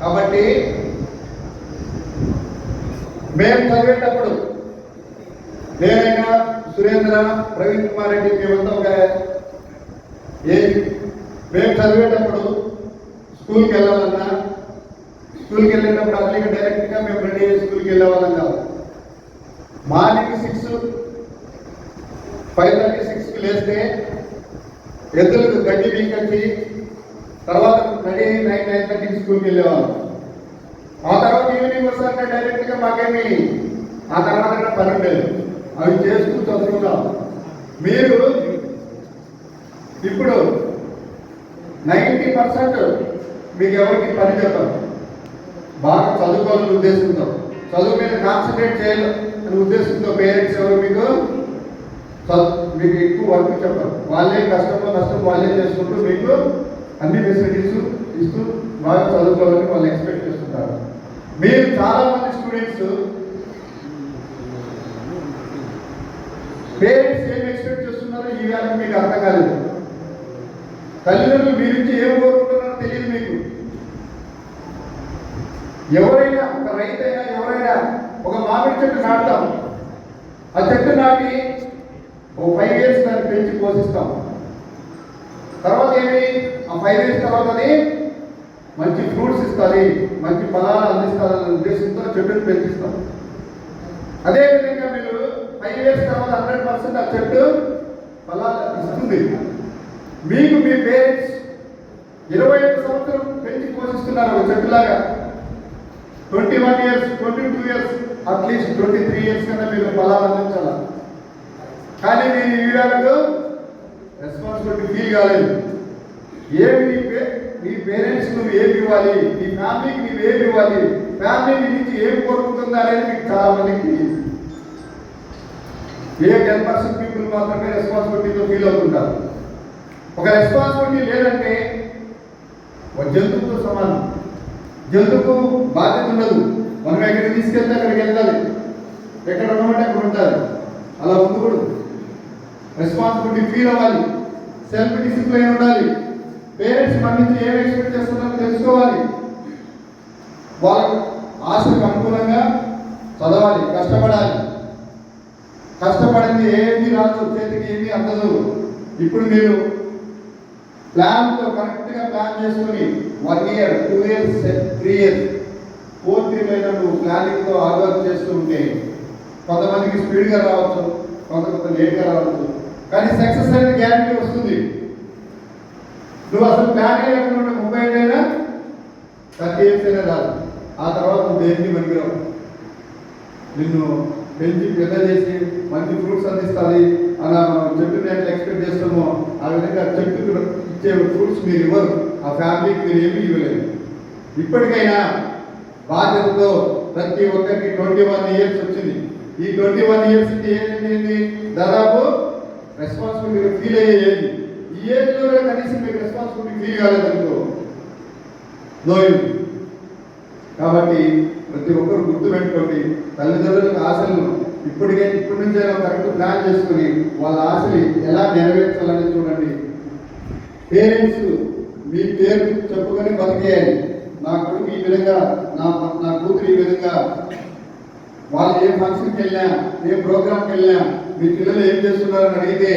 కాబట్టి మేము చదివేటప్పుడు నేనైనా సురేంద్ర ప్రవీణ్ కుమార్ రెడ్డి మేమంతా ఒక మేము చదివేటప్పుడు స్కూల్కి వెళ్ళాలన్నా స్కూల్కి వెళ్ళేటప్పుడు అట్లకి డైరెక్ట్గా మేము రెడీ అయ్యి స్కూల్కి వెళ్ళేవాళ్ళం కాదు. మార్నింగ్ సిక్స్ ఫైవ్ థర్టీ సిక్స్కి లేస్తే ఎద్దులకు గడ్డి మీకొచ్చి తర్వాత రెడీ నైన్ నైన్ థర్టీకి స్కూల్కి వెళ్ళేవాళ్ళం ఆ తర్వాత ఈవినింగ్ వస్తారంటే డైరెక్ట్గా మాకేమి ఆ తర్వాత పని ఉండేది. అవి చేస్తూ చదువుకుంటాం. మీరు ఇప్పుడు నైంటీ పర్సెంట్ మీకు ఎవరికి పని చెప్పరు. బాగా చదువుకోవాలని ఉద్దేశంతో. చదువు మీద కాన్సన్ట్రేట్ చేయాలి అని ఉద్దేశంతో పేరెంట్స్ ఎవరు మీకు చదువు మీకు ఎక్కువ వర్క్ చెప్పరు. వాళ్ళే కష్టమో నష్టం వాళ్ళే చేసుకుంటూ మీకు అన్ని ఫెసిలిటీస్ ఇస్తూ బాగా చదువుకోవాలని వాళ్ళు ఎక్స్పెక్ట్ చేస్తుంటారు. మీరు చాలా మంది స్టూడెంట్స్ పేరెంట్స్ ఏం ఎక్స్పెక్ట్ చేస్తున్నారో ఈ వేళ మీకు అర్థం కాలేదు. తల్లిదండ్రులు మీ నుంచి ఏం కోరుకుంటున్నారో తెలియదు మీకు. ఎవరైనా ఒక రైతైనా ఎవరైనా ఒక మామిడి చెట్టు నాటుతాం. ఆ చెట్టు నాటి ఓ ఫైవ్ ఇయర్స్ దాన్ని పెంచి పోషిస్తాం. తర్వాత ఏమి? ఆ ఫైవ్ ఇయర్స్ తర్వాత అది మంచి ఫ్రూట్స్ ఇస్తుంది మంచి ఫలాలు అందిస్తుందనే ఉద్దేశంతో చెట్టును పెంచిస్తాం. అదేవిధంగా మీరు ఫైవ్ ఇయర్స్ తర్వాత హండ్రెడ్ పర్సెంట్ ఆ చెట్టు ఫలాలు ఇస్తుంది. మీకు మీ పేరెంట్స్ ఇరవై ఐదు సంవత్సరం పెంచి పోషిస్తున్నారు ఒక చెట్టులాగా. Twenty one years twenty two years at least twenty three years కన్నా మీరు ఫలాలు అందించాల? కానీ మీరు ఈ వేళకు రెస్పాన్సిబిలిటీ ఫీల్ కాలేదు. ఏమి నీ పే నీ పేరెంట్స్ నువ్వు ఏమి ఇవ్వాలి? నీ ఫ్యామిలీకి నువ్వు ఏమి ఇవ్వాలి? ఫ్యామిలీ నుంచి ఏం కోరుకుంటుందా అనేది మీకు చాలా మందికి తెలియదు. ఏ టెన్ పర్సెంట్ పీపుల్ మాత్రమే రెస్పాన్సిబిలిటీతో ఫీల్ అవుతుంటారు. ఒక రెస్పాన్సిబిలిటీ లేదంటే ఒక జంతువుతో సమానం. జంతువుకు బాధ్యత ఉండదు. మనం ఎక్కడికి తీసుకెళ్తే అక్కడికి వెళ్ళాలి. ఎక్కడ ఉన్నామంటే అక్కడ ఉంటారు. అలా ఉండకూడదు. రెస్పాన్సిబిలిటీ ఫీల్ అవ్వాలి. సెల్ఫ్ డిసిప్లైన్ ఉండాలి. పేరెంట్స్ మన నుంచి ఏం ఎక్స్పెక్ట్ చేస్తున్నారో తెలుసుకోవాలి. వాళ్ళ ఆశకు అనుకూలంగా చదవాలి కష్టపడాలి. కష్టపడింది ఏమి రాదు చేతికి ఏమీ అందదు. ఇప్పుడు మీరు ప్లాన్తో కరెక్ట్గా ప్లాన్ చేసుకుని one year two years three years fourth year నువ్వు ప్లానింగ్తో హార్డ్ చేస్తూ ఉంటే కొంతమందికి స్పీడ్గా రావచ్చు కొంత కొంత లేట్గా రావచ్చు. కానీ సక్సెస్ అనేది గ్యారంటీ వస్తుంది. నువ్వు అసలు ప్లాన్ లేకుండా ముంబై అయినా థర్టీ ఇయర్స్ అయినా రాదు ఆ తర్వాత నువ్వు దేనికి పనికిరావు. నిన్ను పెంచి పెద్ద చేసి మంచి ఫ్రూట్స్ అందిస్తుంది అలా మనం చెట్టుని ఎట్లా ఎక్స్పెక్ట్ చేస్తామో ఆ విధంగా చెట్టుకు ఇచ్చే ఫ్రూట్స్ మీరు ఇవ్వరు. ఆ ఫ్యామిలీకి మీరు ఏమీ ఇవ్వలేదు. ఇప్పటికైనా బాధ్యతతో ప్రతి ఒక్కరికి ట్వంటీ వన్ ఇయర్స్ వచ్చింది. ఈ ట్వంటీ వన్ ఇయర్స్ ఏంటి? దాదాపు రెస్పాన్సిబిలిటీ ఫీల్ అయ్యేది. ఈ ఏజ్లో కనీసం మీకు రెస్పాన్సిబిలిటీ ఫీల్ కాలేదనుకో నో కాబట్టి ప్రతి ఒక్కరు గుర్తుపెట్టుకోండి తల్లిదండ్రులకు ఆశలను ఇప్పటికే ఇప్పటి నుంచే కరెక్ట్ ప్లాన్ చేసుకుని వాళ్ళ ఆశలు ఎలా నెరవేర్చాలని చూడండి. పేరెంట్స్ మీ పేరు చెప్పుకొని బతికేయాలి. నా కొడుకు ఈ విధంగా నా నా కూతురు ఈ విధంగా. వాళ్ళు ఏ ఫంక్షన్కి వెళ్ళాం ఏ ప్రోగ్రామ్కి వెళ్ళాం మీ పిల్లలు ఏం చేస్తున్నారని అడిగితే